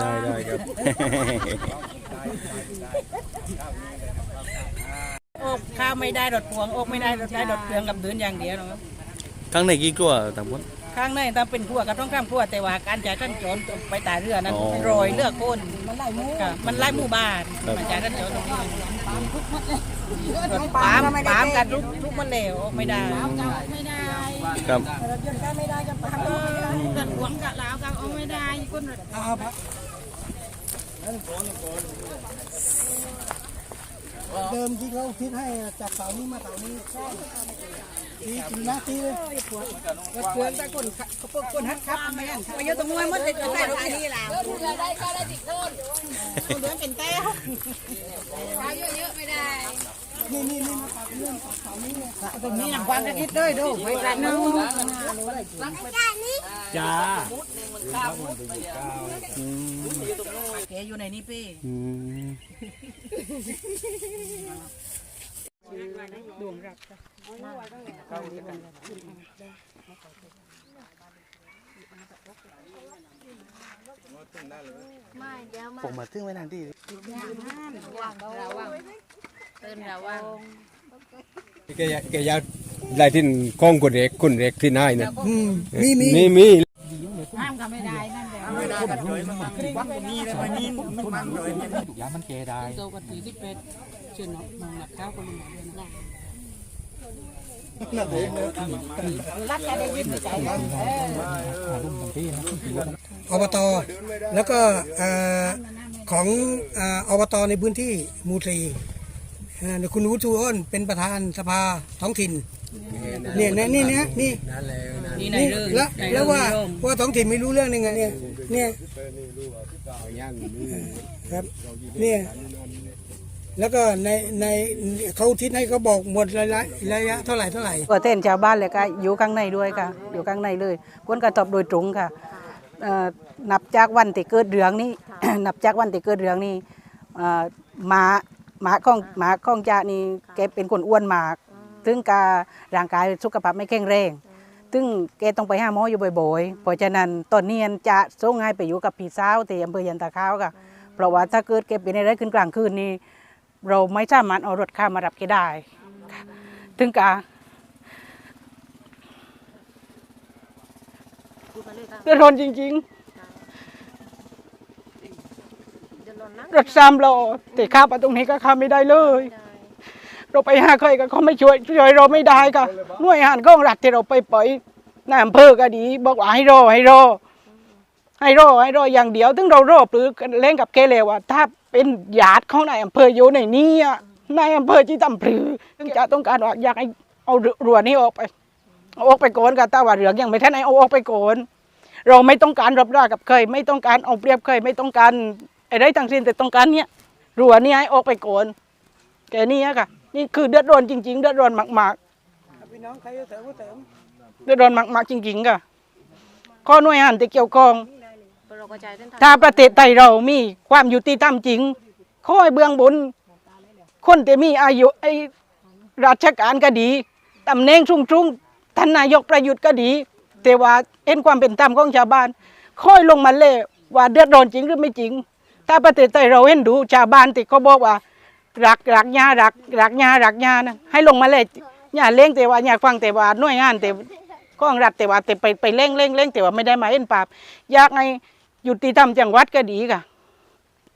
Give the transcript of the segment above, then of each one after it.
ได้ได้ครับโอกข้าวไม่ได้รถพวงโอกไม่ได้รถได้รถเครื่องกับเดินอย่างเดียวนะครับข้างในกี่กลัวต่างคน ข้างในถ้าเป็นขั้วก็ต้องข้ามขั้วแต่ว่าการจ่ายขั้นโจรไปตาเรือนั้นอ๋อโรยเลือกคนมันไล่หมู่มันไล่หมู่บ้านครับ มันจ่ายขั้นโจรตรงนี้รถปาล์มปาล์มกันทุกทุกมันเลวออกไม่ได้ ไม่ได้ครับรถยนต์ก็ไม่ได้กับปาล์มก็ไม่ได้เดินหวงกะลาวกะเอาไม่ได้คนรถ เดิมที่เขาคิดให้จากเสานี้มาเสานี้ตีนะตีเลยรถเครื่องแต่คนพวกคนฮัดครับไม่งั้นไปเยอะตรงนู้นมันจะได้รถนี้แล้วคนเดินเป็นแต้วขาเยอะๆไม่ได้นี่นี่นี่มา ตัดเรื่องตัดเสานี้เนี่ยตรงนี้อางความจะคิดด้วยดูไปกันนึงจ้าแกอยู่ในนี้พี่ดวงรักจ้ะผมมาถึงไว้นานที่ระวังเตือ นระวัง แกอยากแกอยากได้ที่กล้องคนเด็กคนเด็กที่นายนะมีมีนี่มีห้ามก็ไม่ได้นั่นแหละยามันเกได้ตัวปฏิที่เป็นเชื่อน้องน้องหลักข้าวคนหนึ่งนะอบตแล้วก็เอ่อของเอ่ออบตในพื้นที่หมูทรีเอ่อ คุณวุฒิอ้นเป็นประธานสภาท้องถิ่นเนี่ยนะนี่นะนี่นี่ในนี่เรื่องแล้วในแล้เรื่วองว่าโยมว่าท้องถิ่นไม่รู้เรื่องนึงไงเนี่ยเนี่ยครับเนี่ยแล้วก็ในในเขาทิศให้เขาบอกหมดระยะระยะเท่าไหร่เท่าไหร่ก็เต้นชาวบ้านเลยก็อยู่ข้างในด้วยค่ะ อยู่ข้างในเลยผลกระทบโดยตรงค่ะเอ่อนับจากวันที่เกิดเรื่องนี้นับจากวันที่เกิดเรื่องนี้เอ่อหมา หมาของหมาของจ่านี่แกเป็นคนอ้วนมากถึงการร่างกายสุขภาพไม่แข็งแรง ซึ่งแกต้องไปหาหมออยู่บ่อยๆ เพราะฉะนั้นตอนนี้จะส่งให้ไปอยู่กับพี่สาวที่อำเภอยันตาขาวค่ะ เพราะว่าถ้าเกิดแกเป็นอะไรขึ้นกลางคืนนี่เราไม่สามารถเอารถข้ามมารับแกได้ค่ะถึงกาเดือดร้อนจริง ๆ รถสามล้อแต่ข้ามมาตรงนี้ก็ข้ามไม่ได้เลย เราไปหาใครก็เขาไม่ช่วยช่วยเราไม่ได้ค่ะหน่วยงานของรัฐที่เราไปปล่อยนายอำเภอก็ดี บอกว่าให้รอให้รอให้รอให้รออย่างเดียวถึงเรารอหรือเล่นกับเคเลวว่า ถ้าเป็นญาติของนายอำเภออยู่ในนี้อะนายอำเภอที่ตำพลือถึงจะต้องการว่าอยากให้เอารั้วนี้ออกไปเอาออกไปก่อนก็แต่ว่าเหลืองยังไม่ทันให้เอาออกไปก่อนเราไม่ต้องการรับรากับเคย ไม่ต้องการเอาเปรียบเคย ไม่ต้องการ อะไรทั้งสิ้นแต่ต้องการเนี้ยรัวเนี่ยให้ออกไปก่อนแกนี่อะค่ะ นี่คือเดือดร้อนจริง ๆ เดือดร้อนมากพี่น้องใครจะเสริมก็เสริมๆเดือดร้อนมากๆจริง ๆ ค่ะข้อหน่วยงานที่เกี่ยวข้องเราก็ใจเส้นทางถ้าประเทศไทยเรามีความยุติธรรมจริงขอให้เบื้องบน คนที่มีอายุไอราชการก็ดีตำแหน่งสูงๆท่านนายกประยุทธ์ก็ดี แต่ว่าเอ็นความเป็นธรรมของชาวบ้านค่อยลงมาเลยว่าเดือดร้อนจริงหรือไม่จริง ถ้าประเทศไทยเราเห็นดูชาวบ้านที่เขาบอกว่ารักรักยารักรักยารักยานะให้ลงมาเลยย่าเล่งแต่ว่าย่าฟังแต่ว่าหน่วยงานแต่ข้องรัฐแต่ว่าแต่ไปไปเล่งเล่งเล่งแต่ว่าไม่ได้มาเห็นปราบอยากให้ยุติธรรมจังหวัดก็ดีค่ะ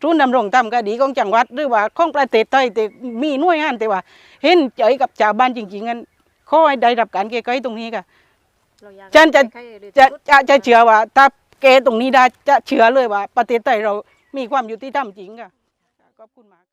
ทุนดำรงธรรมก็ดีของจังหวัดหรือว่าของประเทศไทยแต่มีหน่วยงานแต่ว่า เห็นใจกับชาวบ้านจริงๆงั้นขอให้ได้รับการแก้ไขตรงนี้ค่ะฉันจะจะจะเชื่อว่าถ้าแกตรงนี้ได้จะเชื่อเลยว่า ประเทศไทยเรา มีความยุติธรรมจริงค่ะขอบคุณมาก